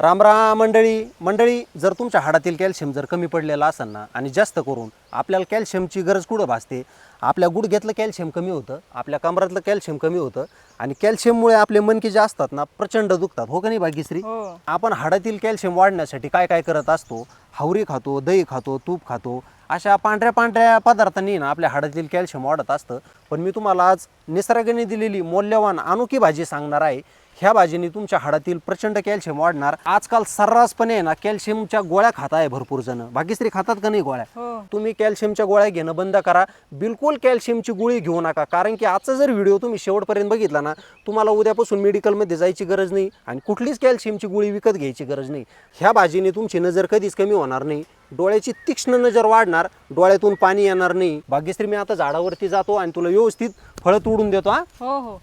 रामराम मंडळी मंडळी जर तुमच्या हाडातील कॅल्शियम जर कमी पडलेलं असेल ना आणि जास्त करून आपल्याला कॅल्शियमची गरज कुठं भासते? आपल्या गुडघ्यातलं कॅल्शियम कमी होतं आपल्या कमरातलं कॅल्शियम कमी होतं आणि कॅल्शियममुळे आपले मनके जे असतात ना प्रचंड दुखतात. हो का नाही भाग्यश्री हो. आपण हाडातील कॅल्शियम वाढण्यासाठी काय काय करत असतो? हावरी खातो दही खातो तूप खातो अशा पांढऱ्या पांढऱ्या पदार्थांनी ना आपल्या हाडातील कॅल्शियम वाढत असतं. पण मी तुम्हाला आज निसर्गाने दिलेली मौल्यवान अनोखी भाजी सांगणार आहे. ह्या भाजीने तुमच्या हाडातील प्रचंड कॅल्शियम वाढणार. आजकाल सर्रासपणे आहे ना कॅल्शियमच्या गोळ्या खात आहे भरपूर जण. भाग्यश्री खातात का नाही गोळ्या? हो. तुम्ही कॅल्शियमच्या गोळ्या घेणं बंद करा. बिलकुल कॅल्शियमची गोळी घेऊ नका. कारण की आजचा जर व्हिडिओ तुम्ही शेवटपर्यंत बघितला ना तुम्हाला उद्यापासून मेडिकलमध्ये जायची गरज नाही आणि कुठलीच कॅल्शियमची गोळी विकत घ्यायची गरज नाही. ह्या भाजीने तुमची नजर कधीच कमी होणार नाही. डोळ्याची तीक्ष्ण नजर वाढणार. डोळ्यातून पाणी येणार नाही. भाग्यश्री मी आता झाडावरती जातो आणि तुला व्यवस्थित फळं तोडून देतो हा. हो हो.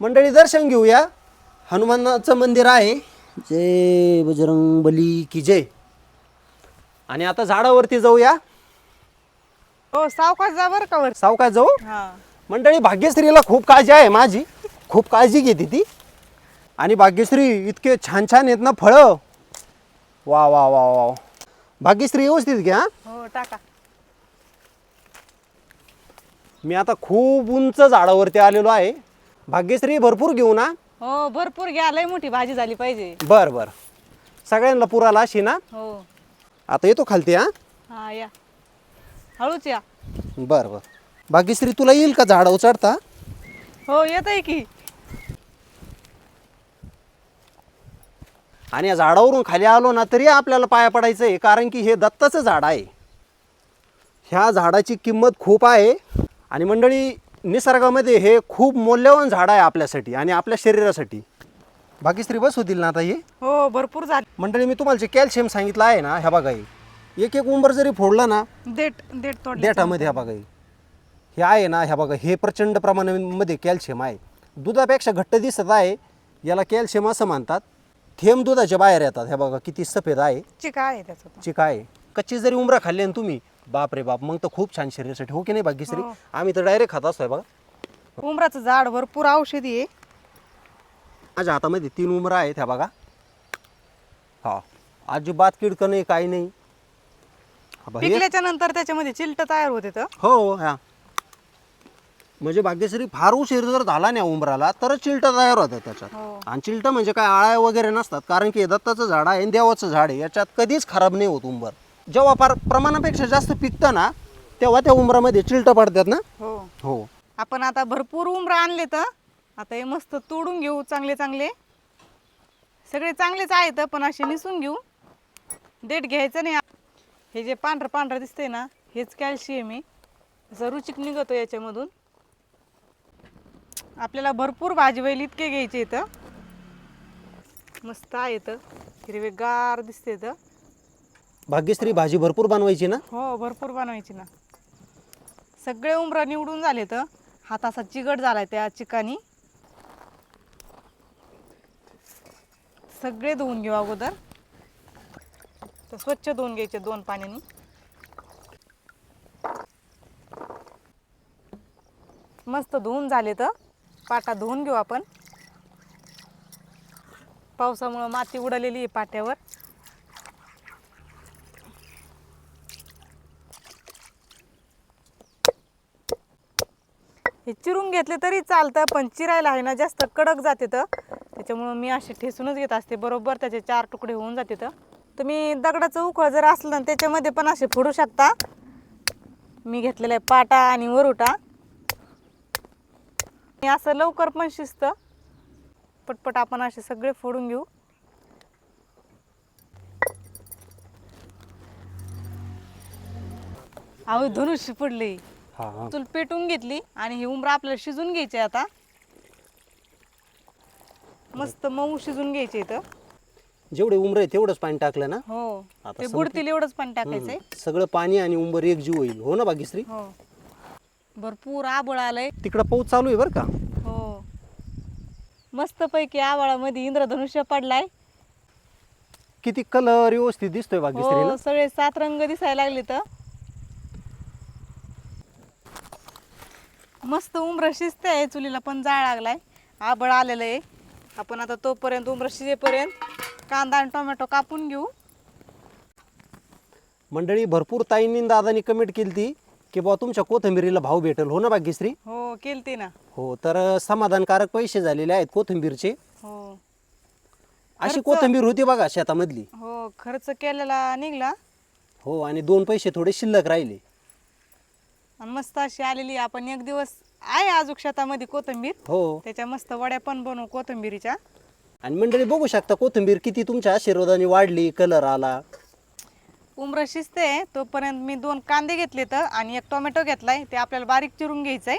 मंडळी दर्शन घेऊया. हनुमानाचं मंदिर आहे. जय बजरंग बली की जय. आणि आता झाडावरती जाऊया. हो सावकाश जा बरं का वर सावकाश जाऊ? हा. मंडळी भाग्यश्रीला खूप काळजी आहे माझी. खूप काळजी घेते ती. आणि भाग्यश्री इतके छान छान आहेत ना फळं. वा वा वा वा भाग्यश्री व्यवस्थित घ्या हो. टाका. मी आता खूप उंच झाडावरती आलेलो आहे. भाग्यश्री भरपूर घेऊ ना हो भरपूर घ्या. लय मोठी भाजी झाली पाहिजे. बर बर. सगळ्यांना पुराला अशी ना? हो. आता येतो खालती हा? हा या. हळूच या. बर बर. भाग्यश्री तुला येईल का झाडावर चढता हो येत आहे की. आणि या झाडावरून खाली आलो ना तरी आपल्याला पाया पडायचं आहे कारण की हे दत्ताचं झाड आहे. ह्या झाडाची किंमत खूप आहे. आणि मंडळी निसर्गामध्ये हे खूप मौल्यवान झाड आहे आपल्यासाठी आणि आपल्या शरीरासाठी. भाग्यश्री बस होतील ना आता हे? हो भरपूर झाली मंडळी मी तुम्हाला जे कॅल्शियम सांगितलं आहे ना ह्या हे. एक एक उंबर जरी फोडला ना देठ देठ तोडली देठामध्ये ह्या बघा हे. आहे ना ह्या बघा हे प्रचंड प्रमाणामध्ये कॅल्शियम आहे. दुधापेक्षा घट्ट दिसत आहे याला कॅल्शियम असं म्हणतात थेंब दुधाच्या बाहेर येतात ह्या बघा किती सफेद आहे. चिका आहे त्याचं. चिका आहे. कच्ची जरी उमरा खाल्ली ना तुम्ही बाप रे बाप मग तर खूप छान शरीरासाठी हो की नाही भाग्यश्री? हो. आम्ही तर डायरेक्ट खात असतोय बघा. उमराचं झाड भरपूर औषधी आहे. माझ्या हातामध्ये तीन उमरा आहेत ह्या बघा. हा. अजिबात किडकं नाही काही नाही. हा बघा, हे- पिकल्याच्या नंतर त्याच्यामध्ये चिलट तयार होते तर? हो ह्या म्हणजे भाग्यश्री फार उशीर जर झाला नाही उंबराला तरच चिलटा तयार होतात त्याच्यात. हो. आणि चिलटा म्हणजे काय आळ्या वगैरे नसतात कारण की हे दत्ताचं झाड आहे आणि देवाचं झाड आहे याच्यात कधीच खराब नाही होत उंबर. जेव्हा फार प्रमाणापेक्षा जास्त पिकतं ना तेव्हा त्या उंबरामध्ये चिलटं पडतात ना? हो. हो. आपण आता भरपूर उमरा आणले तर आता हे मस्त तोडून घेऊ चांगले चांगले. सगळे चांगलेच आहेत पण असे निसून घेऊ. देठ घ्यायचं नाही. हे जे पांढरं पांढरं दिसतंय ना हेच कॅल्शियम आहे. असं रुचिक निघतो याच्यामधून. आपल्याला भरपूर भाजी बैल इतके घ्यायचे इथं मस्त आहे हिरवेगार दिसते इथं भाग्यश्री भाजी भरपूर बनवायची ना? हो भरपूर बनवायची ना. सगळे उमरं निवडून झाले तर हाताचा चिगट झालाय त्या चिकानी. सगळे धुवून घेऊ अगोदर. तर स्वच्छ धुवून घ्यायचे दोन पाण्याने. मस्त धुवून झाले तर पाटा धुवून घेऊ आपण. पावसामुळं माती उडालेली आहे पाट्यावर. हे चिरून घेतले तरी चालतं पण चिरायला आहे ना जास्त कडक जाते तर. त्याच्यामुळं मी असे ठेसूनच घेत असते. बरोबर त्याचे चार तुकडे होऊन जाते तर. तुम्ही दगडाचं उकळ जर असलं ना त्याच्यामध्ये पण असे फोडू शकता. मी घेतलेलं आहे पाटा आणि वरुटा. मी असं लवकर पण शिजतं. पटपट आपण असे सगळे फोडून घेऊ. अहो धनुष्य पडली हा चूल पेटून घेतली आणि ही उमरा आपल्याला शिजून घ्यायची आता. मस्त मऊ शिजून घ्यायचे इथं. जेवढे उमरे तेवढंच पाणी टाकलं ना? हो आता ते संपली. बुडतील एवढंच पण टाकायचंय. सगळं पाणी आणि उंबर एक जीव होईल. हो ना भाग्यश्री हो. भरपूर आबळ आलंय. तिकडं पाऊस चालू आहे बरं का? हो. मस्त पैकी आवाळामध्ये इंद्रधनुष्य पडलाय. किती कलर व्यवस्थित दिसतोय भाग्यश्री हो सगळे सात रंग दिसायला लागले तर मस्त उमर शिजते चुलीला पण जाळ लागलाय. आबळ आलेलं आहे. आपण आता तोपर्यंत उमर शिजेपर्यंत कांदा आणि टोमॅटो कापून घेऊ. मंडळी भरपूर ताईंनी दादानी कमेंट केली ती की बुवा तुमच्या कोथिंबिरीला भाव भेटेल. हो ना भाग्यश्री? हो केलते ना. हो तर समाधानकारक पैसे झालेले आहेत कोथिंबीरचे. हो. अशी कोथिंबीर होती बघा शेतामधली. हो खर्च केलेला निघला. हो आणि दोन पैसे थोडे शिल्लक राहिले. आणि मस्त अशी आलेली आपण एक दिवस आहे अजून शेतामध्ये कोथिंबीर. हो. त्याच्या मस्त वड्या पण बनवू कोथिंबीरीच्या. आणि मंडळी बघू शकता कोथिंबीर किती तुमच्या आशीर्वादाने वाढली कलर आला. उमरं शिजते तोपर्यंत मी दोन कांदे घेतले तर आणि एक टोमॅटो घेतलाय ते आपल्याला बारीक चिरून घ्यायचंय.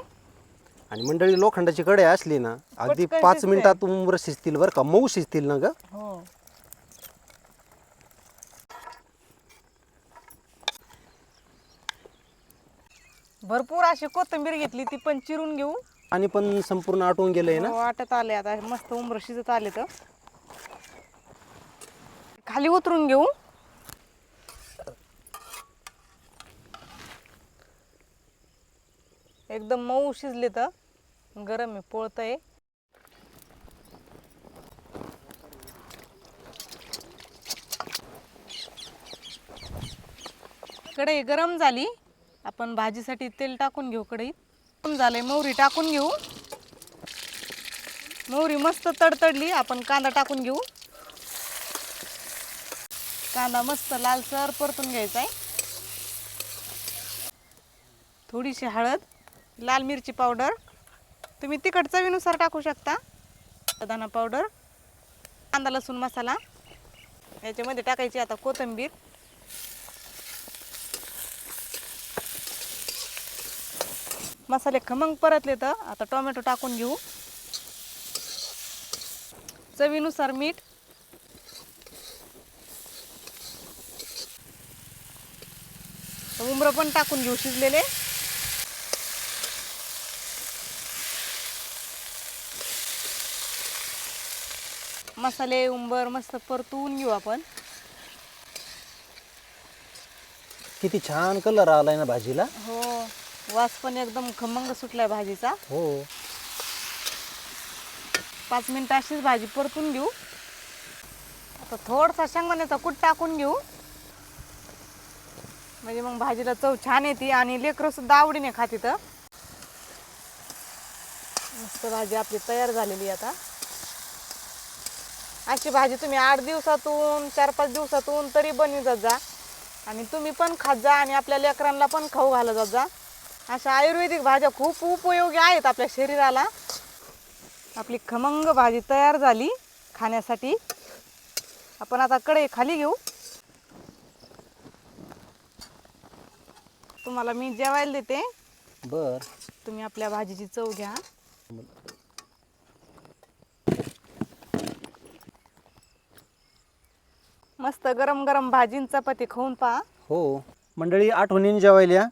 आणि मंडळी लोखंडाची कडे असली ना अगदी पटकन पाच शिजते. मिनिटात उमर शिजतील बरं का मऊ शिजतील ना ग? हो. भरपूर अशी कोथिंबीर घेतली ती पण चिरून घेऊ. आणि पण संपूर्ण आटवून गेलंय ना? हो, वाटत आले आता मस्त उमर शिजत आले तर. खाली उतरून घेऊ. एकदम मऊ शिजले तर. गरम आहे पोळतंय. कढई गरम झाली. आपण भाजीसाठी तेल टाकून घेऊ कढईत. गरम झालंय मोहरी टाकून घेऊ. मोहरी मस्त तडतडली आपण कांदा टाकून घेऊ. कांदा मस्त लालसर परतून घ्यायचा आहे थोडीशी हळद लाल मिरची पावडर. तुम्ही तिखट चवीनुसार टाकू शकता. दाना पावडर कांदा लसूण मसाला. याच्यामध्ये टाकायची आता कोथिंबीर. मसाले खमंग परतले तर आता टोमॅटो टाकून घेऊ. चवीनुसार मीठ. उमरं पण टाकून घेऊ शिजलेले. मसाले उंबर मस्त परतून घेऊ आपण. किती छान कलर आलाय ना भाजीला. हो. वास पण एकदम खमंग सुटलाय भाजीचा. हो. पाच मिनिटं अशीच भाजी परतून घेऊ. आता थोडसा शेंगदाण्याचा कूट टाकून घेऊ. म्हणजे मग भाजीला चव छान येते आणि लेकरं सुद्धा आवडीने खाते तर मस्त भाजी आपली तयार झालेली आता. अशी भाजी तुम्ही आठ दिवसातून चार पाच दिवसातून तरी बनवी जात जा. आणि तुम्ही पण खात जा आणि आपल्या लेकरांना पण खाऊ घालत जात जा. अशा आयुर्वेदिक भाज्या खूप उपयोगी आहेत आपल्या शरीराला. आपली खमंग भाजी तयार झाली खाण्यासाठी. आपण आता कढई खाली घेऊ. तुम्हाला मी जेवायला देते. बर. तुम्ही आपल्या भाजीची चव घ्या. मस्त गरम गरम भाजी आणि चपाती खाऊन पहा. हो. मंडळी आठवणीने जेवायला या.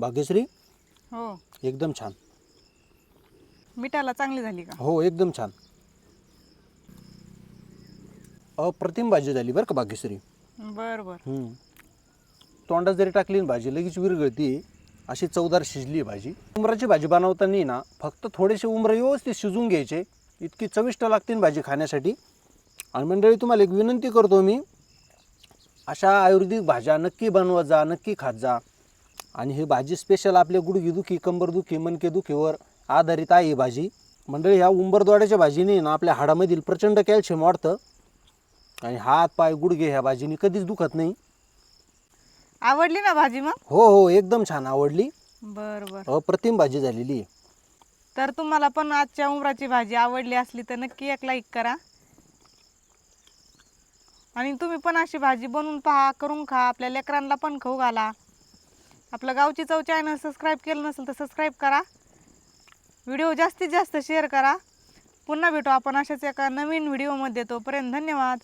भाग्यश्री? हो. एकदम छान. मिठाला चांगली झाली का? हो एकदम छान. अप्रतिम भाजी झाली बरं का भाग्यश्री? बर बर. हम्म. तोंडात जरी टाकली ना भाजी लगेच विरगळती अशी चवदार शिजली आहे भाजी. उमराची भाजी बनवताना ना फक्त थोडेसे उमरं व्यवस्थित शिजून घ्यायचे. इतकी चविष्ट लागते ना भाजी खाण्यासाठी. आणि मंडळी तुम्हाला एक विनंती करतो मी अशा आयुर्वेदिक भाज्या नक्की बनवत जा नक्की खात जा. आणि ही भाजी स्पेशल आपल्या गुडघेदुखी कंबरदुखी मनकेदुखीवर आधारित आहे ही भाजी. मंडळी ह्या उंबरदोड्याच्या भाजीने ना आपल्या हाडामधील प्रचंड कॅल्शियम वाढतं. आणि हात पाय गुडघे ह्या भाजीने कधीच दुखत नाही. आवडली ना भाजी मग? हो हो एकदम छान आवडली. बर बर. अप्रतिम भाजी झालेली आहे. तर तुम्हाला पण आजच्या उमराची भाजी आवडली असली तर नक्की एक लाईक करा. आणि तुम्ही पण अशी भाजी बनवून पहा करून खा. आपल्या लेकरांना पण खाऊ घाला. आपलं गावची चव चॅनल सबस्क्राईब केलं नसेल तर सबस्क्राईब करा. व्हिडिओ जास्तीत जास्त शेअर करा. पुन्हा भेटू आपण अशाच एका नवीन व्हिडिओमध्ये तोपर्यंत धन्यवाद.